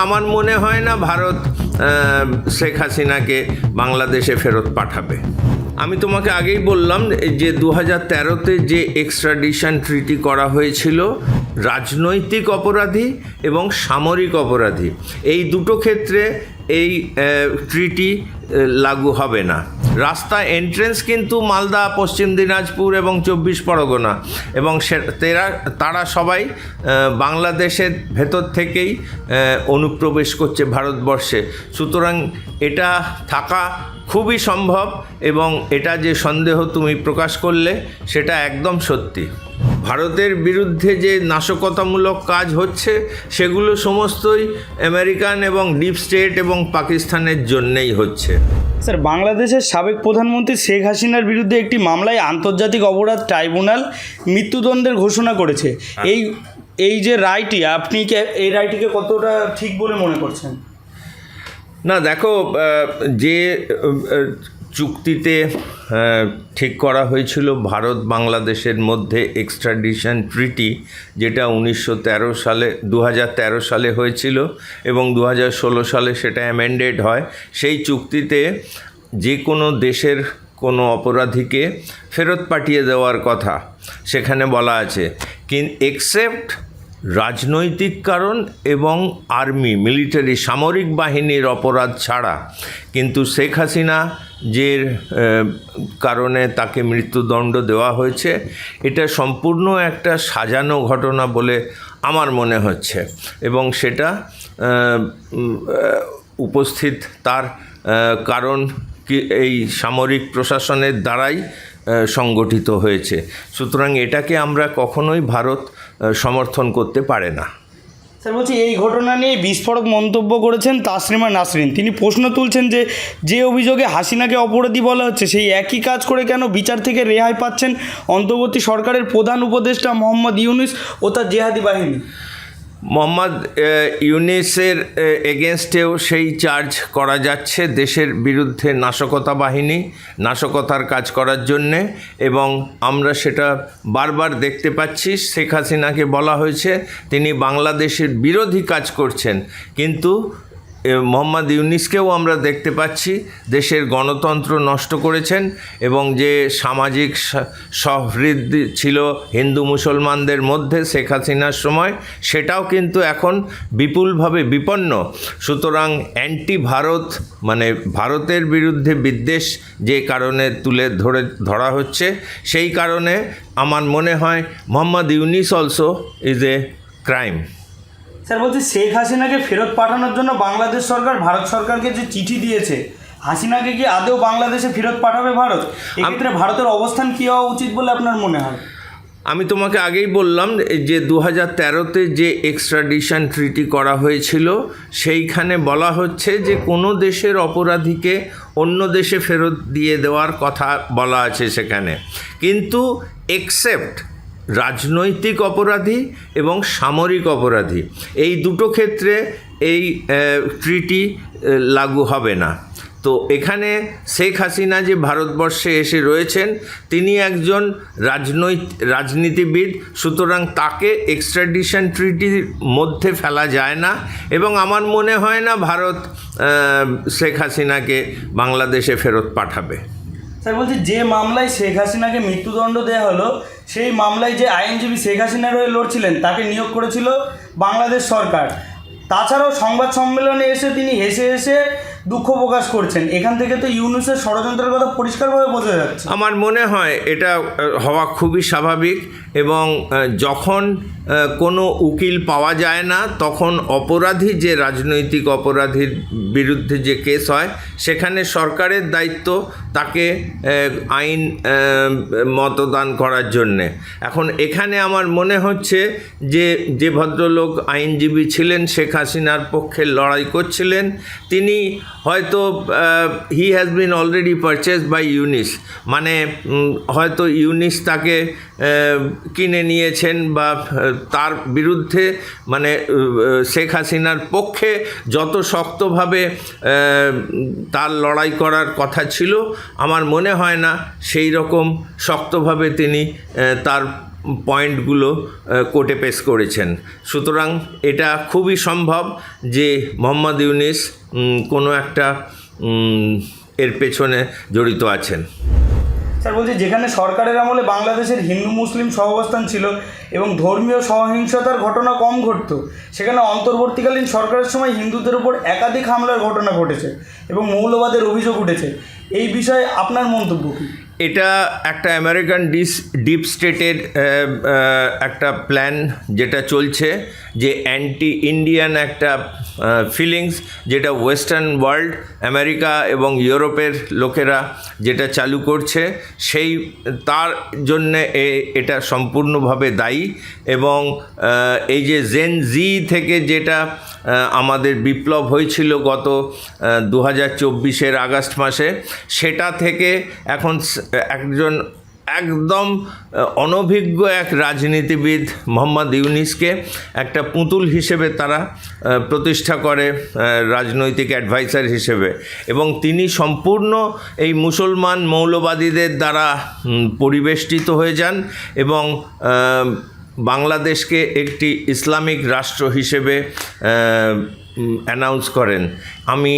আমার মনে হয় না ভারত শেখ হাসিনাকে বাংলাদেশে ফেরত পাঠাবে। আমি তোমাকে আগেই বললাম যে দু হাজার তেরোতে যে এক্সট্রাডিশন ট্রিটি করা হয়েছিল, রাজনৈতিক অপরাধী এবং সামরিক অপরাধী, এই দুটো ক্ষেত্রে এই ট্রিটি লাগু হবে না। রাস্তা এন্ট্রেন্স কিন্তু মালদা, পশ্চিম দিনাজপুর এবং চব্বিশ পরগনা এবং সে, তেরা, তারা সবাই বাংলাদেশের ভেতর থেকেই অনুপ্রবেশ করছে ভারতবর্ষে। সুতরাং এটা থাকা খুবই সম্ভব এবং এটা যে সন্দেহ তুমি প্রকাশ করলে, সেটা একদম সত্যি। ভারতের বিরুদ্ধে যে নাশকতামূলক কাজ হচ্ছে সেগুলো সমস্তই আমেরিকান এবং ডিপ স্টেট এবং পাকিস্তানের জন্যেই হচ্ছে। স্যার বাংলাদেশের সাবেক প্রধানমন্ত্রী শেখ হাসিনার বিরুদ্ধে একটি মামলায় আন্তর্জাতিক অপরাধ ট্রাইব্যুনাল মৃত্যুদণ্ডের ঘোষণা করেছে। এই এই যে রায়টি আপনি কি এই রায়টিকে কতটা ঠিক বলে মনে করছেন? না দেখো যে চুক্তিতে ঠিক করা হয়েছিল ভারত বাংলাদেশের মধ্যে এক্সট্রাডিশন ট্রিটি যেটা উনিশশো তেরো সালে দু সালে হয়েছিল এবং দু সালে সেটা অ্যামেন্ডেড হয়। সেই চুক্তিতে যে কোনো দেশের কোনো অপরাধীকে ফেরত পাঠিয়ে দেওয়ার কথা সেখানে বলা আছে। কিন এক্সেপ্ট রাজনৈতিক কারণ এবং আর্মি, মিলিটারি, সামরিক বাহিনীর অপরাধ ছাড়া। কিন্তু শেখ হাসিনা যে কারণে তাকে মৃত্যুদণ্ড দেওয়া হয়েছে, এটা সম্পূর্ণ একটা সাজানো ঘটনা বলে আমার মনে হচ্ছে। এবং সেটা উপস্থিত তার কারণ কি, এই সামরিক প্রশাসনের দ্বারাই সংগঠিত হয়েছে। সুতরাং এটাকে আমরা কখনোই ভারত সমর্থন করতে পারে না। স্যার, বলছি, এই ঘটনা নিয়ে বিস্ফোরক মন্তব্য করেছেন তাসরিমা নাসরিন। তিনি প্রশ্ন তুলছেন যে যে অভিযোগে হাসিনাকে অপরাধী বলা হচ্ছে, সেই একই কাজ করে কেন বিচার থেকে রেহাই পাচ্ছেন অন্তর্বর্তী সরকারের প্রধান উপদেষ্টা মোহাম্মদ ইউনুস ও তার জেহাদি বাহিনী? মোহাম্মদ ইউনিসের এগেনস্টেও সেই চার্জ করা যাচ্ছে দেশের বিরুদ্ধে নাশকতা বাহিনী, নাশকতার কাজ করার জন্যে এবং আমরা সেটা বারবার দেখতে পাচ্ছি। শেখ হাসিনাকে বলা হয়েছে, তিনি বাংলাদেশের বিরোধী কাজ করছেন। কিন্তু মোহাম্মদ ইউনিসকেও আমরা দেখতে পাচ্ছি, দেশের গণতন্ত্র নষ্ট করেছেন এবং যে সামাজিক সহৃদ্ধি ছিল হিন্দু মুসলমানদের মধ্যে শেখ হাসিনার সময়, সেটাও কিন্তু এখন বিপুলভাবে বিপন্ন। সুতরাং অ্যান্টি ভারত মানে ভারতের বিরুদ্ধে বিদ্বেষ যে কারণে তুলে ধরে, ধরা হচ্ছে, সেই কারণে আমার মনে হয় Mohammad Yunus also is a crime sir বলছি শেখ হাসিনাকে ফেরত পাঠানোর জন্য বাংলাদেশ সরকার ভারত সরকারকে যে চিঠি দিয়েছে হাসিনাকে কি আদৌ বাংলাদেশে ফেরত পাঠাবে ভারত? এক্ষেত্রে ভারতের অবস্থান কী হওয়া উচিত বলে আপনার মনে হয়? আমি তোমাকে আগেই বললাম যে দু হাজার তেরোতে যে এক্সট্রাডিশন ট্রিটি করা হয়েছিল সেইখানে বলা হচ্ছে যে কোনো দেশের অপরাধীকে অন্য দেশে ফেরত দিয়ে দেওয়ার কথা বলা আছে সেখানে। কিন্তু এক্সেপ্ট রাজনৈতিক অপরাধী এবং সামরিক অপরাধী। এই দুটো ক্ষেত্রে এই ট্রিটি লাগু হবে না। তো এখানে শেখ হাসিনা যে ভারতবর্ষে এসে রয়েছেন, তিনি একজন রাজনৈতিক রাজনীতিবিদ, সুতরাং তাকে এক্সট্রাডিশন ট্রিটির মধ্যে ফেলা যায় না এবং আমার মনে হয় না ভারত শেখ হাসিনাকে বাংলাদেশে ফেরত পাঠাবে। স্যার, বলছি যে মামলায় শেখ হাসিনাকে মৃত্যুদণ্ড দেওয়া হলো, সেই মামলায় যে আইনজীবী শেখ হাসিনার হয়ে লড়ছিলেন, তাকে নিয়োগ করেছিল বাংলাদেশ সরকার। তাছাড়াও সংবাদ সম্মেলনে এসে তিনি হেসে হেসে দুঃখ প্রকাশ করছেন। এখান থেকে তো ইউনুসের ষড়যন্ত্রের কথা পরিষ্কারভাবে বোঝা যাচ্ছে। আমার মনে হয় এটা হওয়া খুবই স্বাভাবিক। এবং যখন কোনো উকিল পাওয়া যায় না, তখন অপরাধী যে রাজনৈতিক অপরাধীর বিরুদ্ধে যে কেস হয়, সেখানে সরকারের দায়িত্ব তাকে আইন মতদান করার জন্যে। এখন এখানে আমার মনে হচ্ছে যে যে ভদ্রলোক আইনজীবী ছিলেন, শেখ হাসিনার পক্ষে লড়াই করছিলেন, তিনি হয়তো he has been already purchase by Yunus মানে হয়তো ইউনিস তাকে কিনে নিয়েছেন বা তার বিরুদ্ধে মানে শেখ হাসিনার পক্ষে যত শক্তভাবে তার লড়াই করার কথা ছিল, আমার মনে হয় না সেই রকম শক্তভাবে তিনি তার পয়েন্টগুলো কোর্টে পেশ করেছেন। সুতরাং এটা খুবই সম্ভব যে মোহাম্মদ ইউনিস কোনো একটা এর পেছনে জড়িত আছেন। স্যার, বলছি যেখানে সরকারের আমলে বাংলাদেশের হিন্দু মুসলিম সহাবস্থান ছিল এবং ধর্মীয় সহিংসতার ঘটনা কম ঘটতো, সেখানে অন্তর্বর্তীকালীন সরকারের সময় হিন্দুদের উপর একাধিক হামলার ঘটনা ঘটেছে এবং মৌলবাদের অভিযোগ উঠেছে। এই বিষয়ে আপনার মন্তব্য কী? এটা একটা আমেরিকান ডিস ডিপ স্টেটের একটা প্ল্যান যেটা চলছে যে অ্যান্টি ইন্ডিয়ান একটা ফিলিংস যেটা ওয়েস্টার্ন ওয়ার্ল্ড আমেরিকা এবং ইউরোপের লোকেরা যেটা চালু করছে, সেই, তার জন্যে এটা সম্পূর্ণভাবে দায়ী এবং এই যে জেন জি থেকে যেটা আমাদের বিপ্লব হয়েছিল গত দু হাজার চব্বিশের আগস্ট মাসে, সেটা থেকে এখন একজন একদম অনভিজ্ঞ এক রাজনীতিবিদ মোহাম্মদ ইউনিসকে একটা পুতুল হিসেবে তারা প্রতিষ্ঠা করে রাজনৈতিক অ্যাডভাইসার হিসেবে। এবং তিনি সম্পূর্ণ এই মুসলমান মৌলবাদীদের দ্বারা পরিবেষ্টিত হয়ে যান এবং বাংলাদেশকে একটি ইসলামিক রাষ্ট্র হিসেবে অ্যানাউন্স করেন। আমি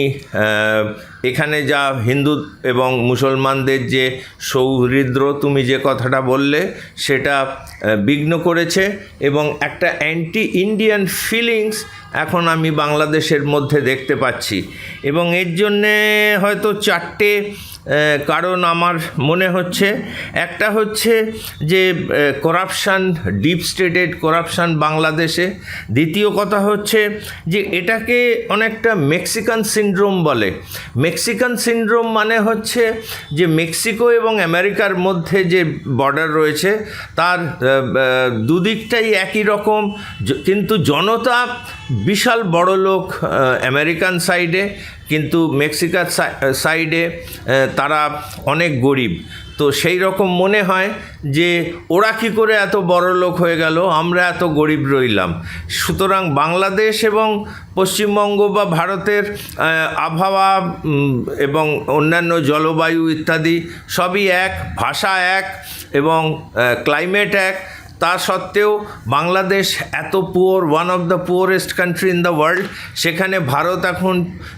এখানে যা হিন্দু এবং মুসলমানদের যে সৌহৃদ্র, তুমি যে কথাটা বললে, সেটা বিঘ্ন করেছে এবং একটা অ্যান্টি ইন্ডিয়ান ফিলিংস এখন আমি বাংলাদেশের মধ্যে দেখতে পাচ্ছি। এবং এর জন্যে হয়তো চারটে কারণ আমার মনে হচ্ছে একটা হচ্ছে যে করাপশান ডিপ স্টেটেড করাপশান বাংলাদেশে। দ্বিতীয় কথা হচ্ছে যে, এটাকে অনেকটা মেক্সিকান সিন্ড্রোম বলে। মেক্সিকান সিন্ড্রোম মানে হচ্ছে যে মেক্সিকো এবং আমেরিকার মধ্যে যে বর্ডার রয়েছে, তার দুদিকটাই একই রকম। কিন্তু জনতা বিশাল বড় লোক আমেরিকান সাইডে কিন্তু মেক্সিকার সাইডে তারা অনেক গরিব। তো সেই রকম মনে হয় যে ওরা কী করে এত বড় লোক হয়ে গেল, আমরা এত গরিব রইলাম। সুতরাং বাংলাদেশ এবং পশ্চিমবঙ্গ বা ভারতের আবহাওয়া এবং অন্যান্য জলবায়ু ইত্যাদি সবই এক, ভাষা এক এবং ক্লাইমেট এক। তা সত্ত্বেও বাংলাদেশ এত poor one of the poorest country in the world সেখানে ভারত এখন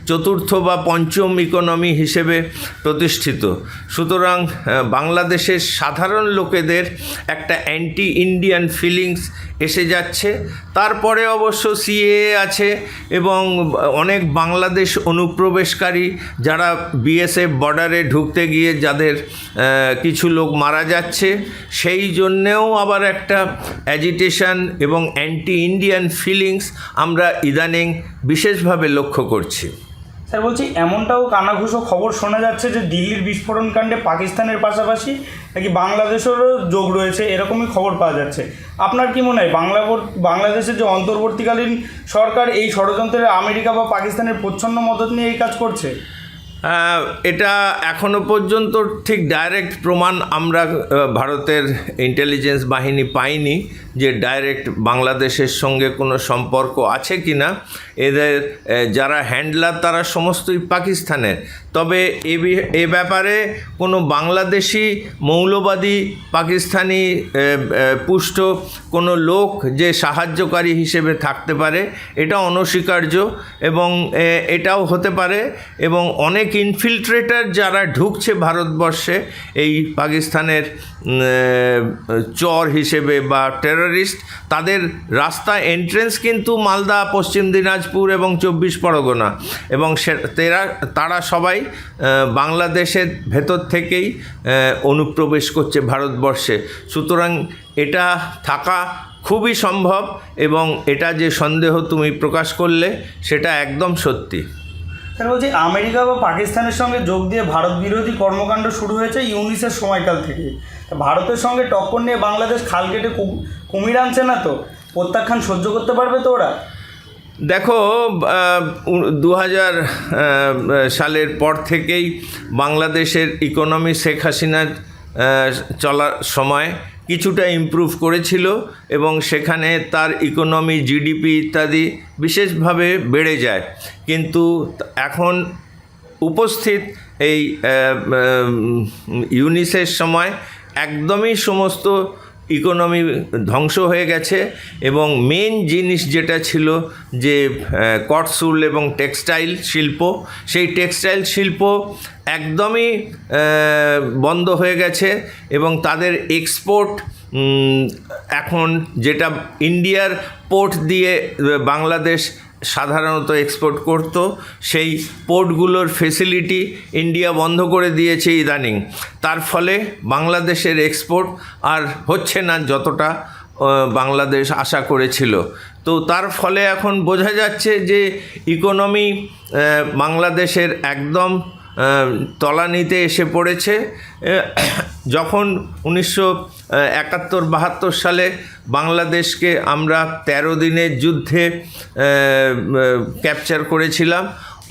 চতুর্থ বা পঞ্চম ইকোনমি হিসেবে প্রতিষ্ঠিত। সুতরাং বাংলাদেশের সাধারণ লোকেদের একটা অ্যান্টি ইন্ডিয়ান ফিলিংস এসে যাচ্ছে। তারপরে অবশ্য সিএ আছে এবং অনেক বাংলাদেশ অনুপ্রবেশকারী যারা বিএসএফ বর্ডারে ঢুকতে গিয়ে যাদের কিছু লোক মারা যাচ্ছে। সেই জন্যেও আবার একটা অ্যাজিটেশন এবং অ্যান্টি ইন্ডিয়ান ফিলিংস আমরা ইদানিং বিশেষভাবে লক্ষ্য করছি। স্যার, বলছি এমনটাও কানাঘুষো খবর শোনা যাচ্ছে যে দিল্লির বিস্ফোরণ কাণ্ডে পাকিস্তানের পাশাপাশি নাকি বাংলাদেশেরও যোগ রয়েছে, এরকমই খবর পাওয়া যাচ্ছে। আপনার কি মনে হয়, বাংলা বাংলাদেশের যে অন্তর্বর্তীকালীন সরকার এই ষড়যন্ত্রের আমেরিকা বা পাকিস্তানের প্রচ্ছন্ন মদত নিয়ে এই কাজ করছে? এটা এখনও পর্যন্ত ঠিক ডাইরেক্ট প্রমাণ আমরা ভারতের ইন্টেলিজেন্স বাহিনী পাইনি যে ডাইরেক্ট বাংলাদেশের সঙ্গে কোনো সম্পর্ক আছে কি না এদের যারা হ্যান্ডলার তারা সমস্তই পাকিস্তানের। তবে এ ব্যাপারে কোনো বাংলাদেশি মৌলবাদী পাকিস্তানি পুষ্ট কোনো লোক যে সাহায্যকারী হিসেবে থাকতে পারে, এটা অনস্বীকার্য এবং এটাও হতে পারে এবং অনেক ইনফিল্ট্রেটার যারা ঢুকছে ভারতবর্ষে এই পাকিস্তানের চর হিসেবে বা টেররিস্ট তাদের রাস্তা এন্ট্রেন্স কিন্তু মালদা, পশ্চিম দিনাজপুর এবং চব্বিশ পরগনা। এবং সে, তেরা, তারা সবাই বাংলাদেশের ভেতর থেকেই অনুপ্রবেশ করছে ভারতবর্ষে। সুতরাং এটা থাকা খুবই সম্ভব এবং এটা যে সন্দেহ তুমি প্রকাশ করলে, সেটা একদম সত্যি। স্যার বলছি আমেরিকা বা পাকিস্তানের সঙ্গে যোগ দিয়ে ভারত বিরোধী কর্মকাণ্ড শুরু হয়েছে ইউনিসের সময়কাল থেকে। ভারতের সঙ্গে টক্কর নিয়ে বাংলাদেশ খাল কেটে কুমির আনছে না তো? প্রত্যাখ্যান সহ্য করতে পারবে তো ওরা? দেখো দু হাজার সালের পর থেকেই বাংলাদেশের ইকোনমি শেখ হাসিনার চলার সময় কিছুটা ইমপ্রুভ করেছিল এবং সেখানে তার ইকোনমি জিডিপি ইত্যাদি বিশেষভাবে বেড়ে যায়। কিন্তু এখন উপস্থিত এই ইউনিসের সময় একদমই সমস্ত ইকোনমি ধ্বংস হয়ে গেছে এবং মেন জিনিস যেটা ছিল যে কটসুল এবং টেক্সটাইল শিল্প, সেই টেক্সটাইল শিল্প একদমই বন্ধ হয়ে গেছে এবং তাদের এক্সপোর্ট এখন যেটা ইন্ডিয়ার পোর্ট দিয়ে বাংলাদেশ সাধারণত এক্সপোর্ট করতো, সেই পোর্টগুলোর ফেসিলিটি ইন্ডিয়া বন্ধ করে দিয়েছে ইদানিং। তার ফলে বাংলাদেশের এক্সপোর্ট আর হচ্ছে না যতটা বাংলাদেশ আশা করেছিল। তো তার ফলে এখন বোঝা যাচ্ছে যে ইকোনমি বাংলাদেশের একদম তলানিতে এসে পড়েছে। যখন উনিশশো একাত্তর বাহাত্তর সালে বাংলাদেশকে আমরা তেরো দিনের যুদ্ধে ক্যাপচার করেছিলাম।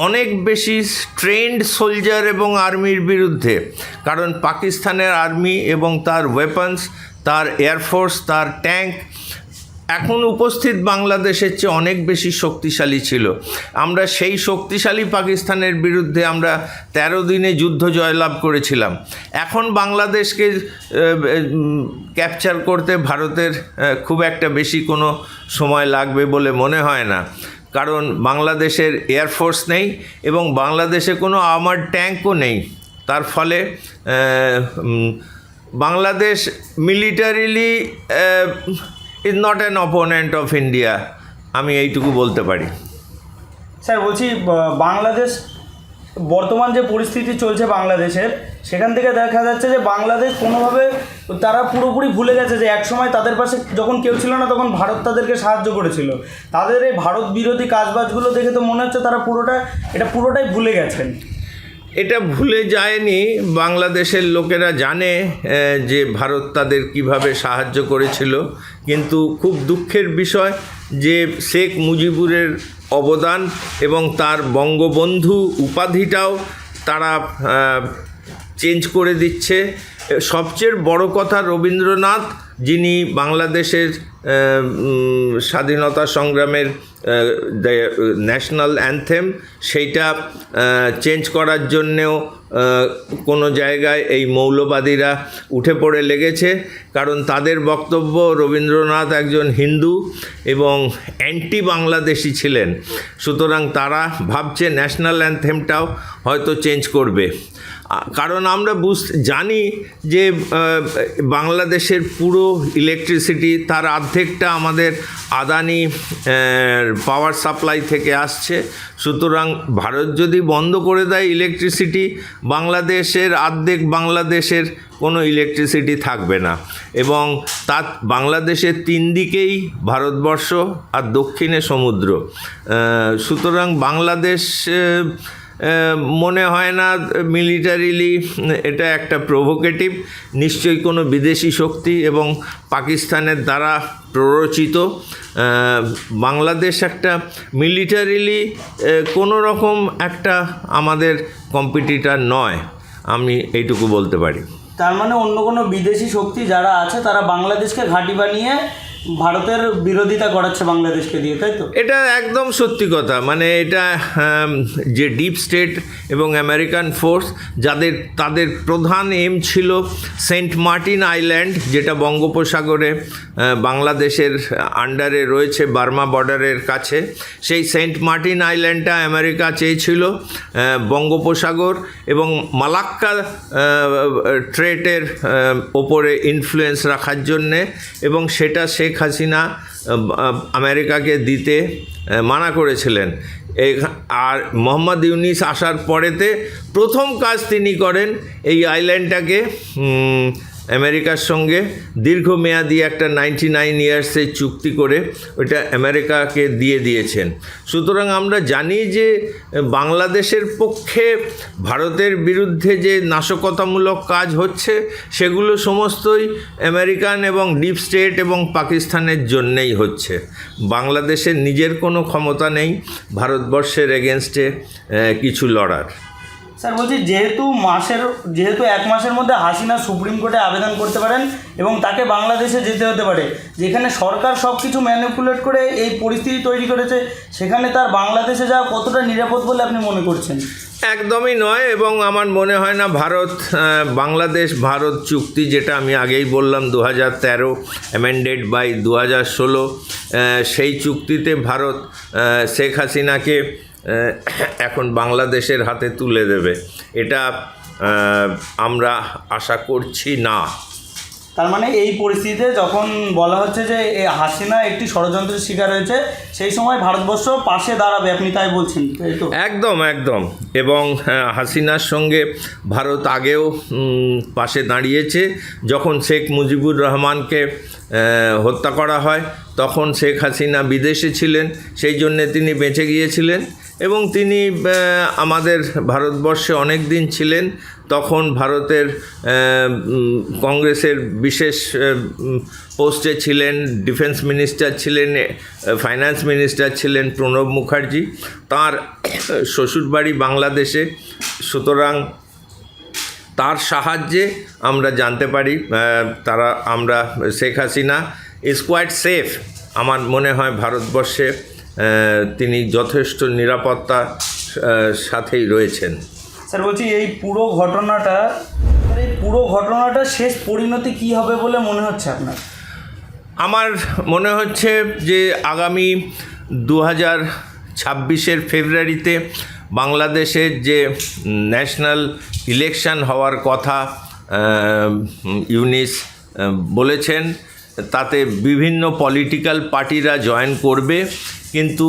অনেক বেশি ট্রেন্ড সোলজার এবং আর্মির বিরুদ্ধে, কারণ পাকিস্তানের আর্মি এবং তার ওয়েপন্স তার এয়ারফোর্স তার ট্যাঙ্ক এখন উপস্থিত বাংলাদেশের চেয়ে অনেক বেশি শক্তিশালী ছিল। আমরা সেই শক্তিশালী পাকিস্তানের বিরুদ্ধে আমরা তেরো দিনে যুদ্ধ জয়লাভ করেছিলাম। এখন বাংলাদেশকে ক্যাপচার করতে ভারতের খুব একটা বেশি কোনো সময় লাগবে বলে মনে হয় না। কারণ বাংলাদেশের এয়ারফোর্স নেই এবং বাংলাদেশে কোনো আমার ট্যাঙ্কও নেই। তার ফলে Bangladesh militarily is not an opponent of India আমি এইটুকু বলতে পারি। স্যার, বলছি বাংলাদেশ, বর্তমান যে পরিস্থিতি চলছে বাংলাদেশের, সেখান থেকে দেখা যাচ্ছে যে বাংলাদেশ কোনোভাবে তারা পুরোপুরি ভুলে গেছে যে একসময় তাদের পাশে যখন কেউ ছিল না, তখন ভারত তাদেরকে সাহায্য করেছিল। তাদের এই ভারত বিরোধী কাজবাজগুলো দেখে তো মনে হচ্ছে তারা পুরোটা, এটা পুরোটাই ভুলে গেছেন। এটা ভুলে যায়নি, বাংলাদেশের লোকেরা জানে যে ভারত তাদের কীভাবে সাহায্য করেছিল। কিন্তু খুব দুঃখের বিষয় যে শেখ মুজিবুরের অবদান এবং তার বঙ্গবন্ধু উপাধিটাও তারা চেঞ্জ করে দিচ্ছে। সবচেয়ে বড় কথা রবীন্দ্রনাথ, যিনি বাংলাদেশের স্বাধীনতা সংগ্রামের ন্যাশনাল অ্যান্থেম সেইটা চেঞ্জ করার জন্যেও কোনো জায়গায় এই মৌলবাদীরা উঠে পড়ে লেগেছে। কারণ তাদের বক্তব্য, রবীন্দ্রনাথ একজন হিন্দু এবং অ্যান্টি বাংলাদেশি ছিলেন। সুতরাং তারা ভাবছে ন্যাশনাল অ্যান্থেমটাও হয়তো চেঞ্জ করবে। কারণ আমরা বুঝ, জানি যে বাংলাদেশের পুরো ইলেকট্রিসিটি তার অর্ধেকটা আমাদের আদানি পাওয়ার সাপ্লাই থেকে আসছে। সুতরাং ভারত যদি বন্ধ করে দেয় ইলেকট্রিসিটি বাংলাদেশের অর্ধেক বাংলাদেশের কোনো ইলেকট্রিসিটি থাকবে না। এবং তার বাংলাদেশের তিন দিকেই ভারতবর্ষ আর দক্ষিণে সমুদ্র। সুতরাং বাংলাদেশ মনে হয় না মিলিটারিলি এটা একটা প্রভোকেটিভ নিশ্চয়ই কোনো বিদেশি শক্তি এবং পাকিস্তানের দ্বারা প্ররোচিত। বাংলাদেশ একটা মিলিটারিলি কোনো রকম একটা আমাদের কম্পিটিটার নয়। আমি এইটুকু বলতে পারি। তার মানে অন্য কোনো বিদেশি শক্তি যারা আছে, তারা বাংলাদেশকে ঘাঁটি বানিয়ে ভারতের বিরোধিতা করাচ্ছে বাংলাদেশকে দিয়ে, তাই তো? এটা একদম সত্যি কথা। মানে এটা যে ডিপ স্টেট এবং আমেরিকান ফোর্স যাদের, তাদের প্রধান এম ছিল সেন্ট মার্টিন আইল্যান্ড যেটা বঙ্গোপসাগরে বাংলাদেশের আন্ডারে রয়েছে, বার্মা বর্ডারের কাছে। সেই সেন্ট মার্টিন আইল্যান্ডটা আমেরিকা চেয়েছিল বঙ্গোপসাগর এবং মালাক্কা ট্রেটের ওপরে ইনফ্লুয়েন্স রাখার জন্যে এবং সেটা শেখ হাসিনা আমেরিকাকে দিতে মানা করেছিলেন। এই আর মোহাম্মদ ইউনিস আসার পরেতে প্রথম কাজ তিনি করেন এই আইল্যান্ডটাকে আমেরিকার সঙ্গে দীর্ঘমেয়াদী একটা নাইনটি নাইন ইয়ার্সের চুক্তি করে ওইটা আমেরিকাকে দিয়ে দিয়েছেন। সুতরাং আমরা জানি যে বাংলাদেশের পক্ষে ভারতের বিরুদ্ধে যে নাশকতামূলক কাজ হচ্ছে, সেগুলো সমস্তই আমেরিকান এবং ডিপ স্টেট এবং পাকিস্তানের জন্যেই হচ্ছে। বাংলাদেশের নিজের কোনো ক্ষমতা নেই ভারতবর্ষের এগেনস্টে কিছু লড়ার। স্যার, বলছি যেহেতু মাসের, যেহেতু এক মাসের মধ্যে হাসিনা সুপ্রিম কোর্টে আবেদন করতে পারেন এবং তাকে বাংলাদেশে যেতে হতে পারে, যেখানে সরকার সব কিছু ম্যানিপুলেট করে এই পরিস্থিতি তৈরি করেছে, সেখানে তার বাংলাদেশে যাওয়া কতটা নিরাপদ বলে আপনি মনে করছেন? একদমই নয় এবং আমার মনে হয় না ভারত বাংলাদেশ, ভারত চুক্তি যেটা আমি আগেই বললাম দু হাজার তেরো অ্যামেন্ডেড বাই দু হাজার ষোলো সেই চুক্তিতে ভারত শেখ হাসিনাকে এখন বাংলাদেশের হাতে তুলে দেবে। এটা আমরা আশা করছি না। তার মানে এই পরিস্থিতিতে যখন বলা হচ্ছে যে হাসিনা একটি ষড়যন্ত্রের শিকার হয়েছে সেই সময় ভারতবর্ষ পাশে দাঁড়াবে আপনি তাই বলছেন একদম একদম। এবং হাসিনার সঙ্গে ভারত আগেও পাশে দাঁড়িয়েছে। যখন শেখ মুজিবুর রহমানকে হত্যা করা হয় তখন শেখ হাসিনা বিদেশে ছিলেন সেই জন্যে তিনি বেঁচে গিয়েছিলেন। এবং তিনি আমাদের ভারতবর্ষে অনেক দিন ছিলেন। তখন ভারতের কংগ্রেসের বিশেষ পোস্টে ছিলেন, ডিফেন্স মিনিস্টার ছিলেন ফাইন্যান্স মিনিস্টার ছিলেন প্রণব মুখার্জি। তার, শ্বশুরবাড়ি বাংলাদেশে। সুতরাং তার সাহায্যে আমরা জানতে পারি তারা, আমরা Sheikh Hasina, is quite safe, আমার মনে হয় ভারতবর্ষে। তিনি যথেষ্ট নিরাপত্তা সাথেই রয়েছেন। স্যার বলছি এই পুরো ঘটনাটা এই পুরো ঘটনাটা শেষ পরিণতি কি হবে বলে মনে হচ্ছে আপনার? আমার মনে হচ্ছে যে আগামী দু হাজার ছাব্বিশের ফেব্রুয়ারিতে বাংলাদেশের যে ন্যাশনাল ইলেকশন হওয়ার কথা ইউনিস বলেছেন তাতে বিভিন্ন পলিটিক্যাল পার্টিরা জয়েন করবে। কিন্তু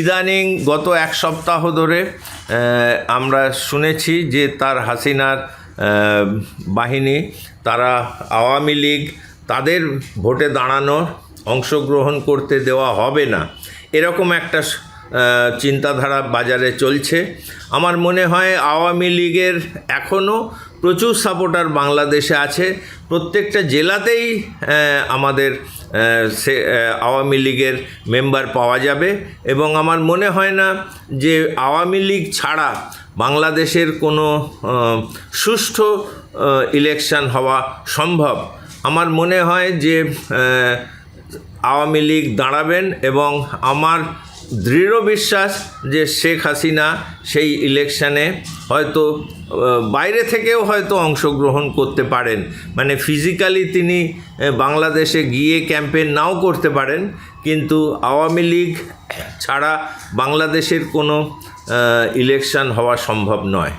ইদানিং গত এক সপ্তাহ ধরে আমরা শুনেছি যে তার হাসিনার বাহিনী, তারা আওয়ামী লীগ, তাদের ভোটে দাঁড়ানো অংশগ্রহণ করতে দেওয়া হবে না। এরকম একটা চিন্তাধারা বাজারে চলছে। আমার মনে হয় আওয়ামী লীগের এখনও প্রচুর সাপোর্টার বাংলাদেশে আছে। প্রত্যেকটা জেলাতেই আমাদের সে আওয়ামী লীগের মেম্বার পাওয়া যাবে। এবং আমার মনে হয় না যে আওয়ামী লীগ ছাড়া বাংলাদেশের কোনো সুষ্ঠু ইলেকশন হওয়া সম্ভব। আমার মনে হয় যে আওয়ামী লীগ দাঁড়াবেন এবং আমার দৃঢ় বিশ্বাস যে শেখ হাসিনা সেই ইলেকশানে হয়তো বাইরে থেকেও হয়তো অংশগ্রহণ করতে পারেন। মানে ফিজিক্যালি তিনি বাংলাদেশে গিয়ে ক্যাম্পেন নাও করতে পারেন, কিন্তু আওয়ামী লীগ ছাড়া বাংলাদেশের কোনো ইলেকশন হওয়া সম্ভব নয়।